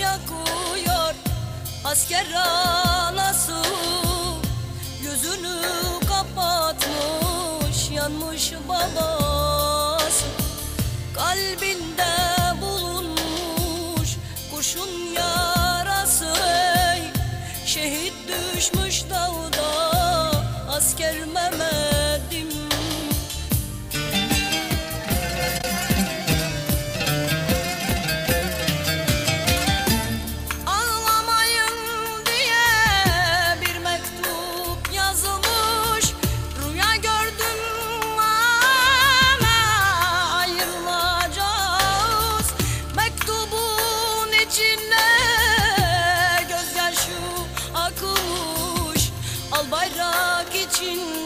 yakıyor asker anası. Gözünü kapatmış yanmış babası. Kalbinde bulunmuş kurşun bayrak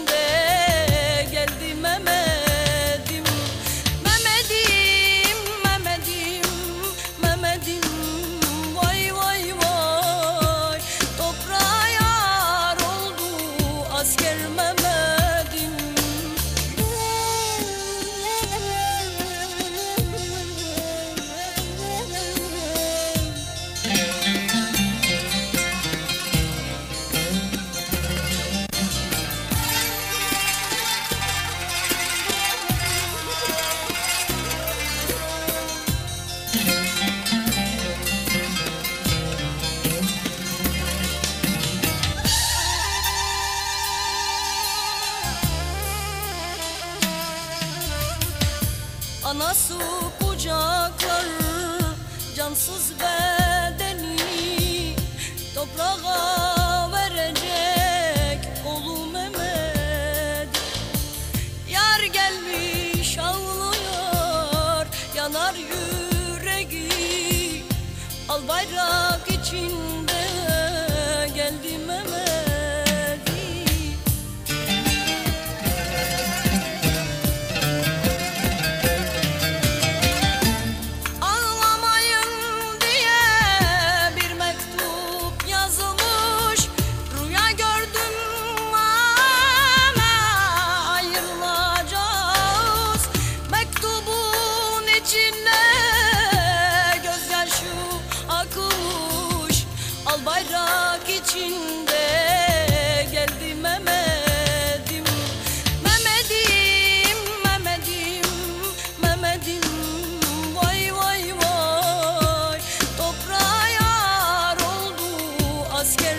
Anası kucaklar cansız bedeni Toprağa verecek oğlu Mehmet. Yar gelmiş ağlıyor yanar yüreği içinde gözler şu akmış al bayrak içinde geldi Mehmet'im. Mehmet'im Mehmet'im Mehmet'im. Vay vay vay. Toprağa yar oldu asker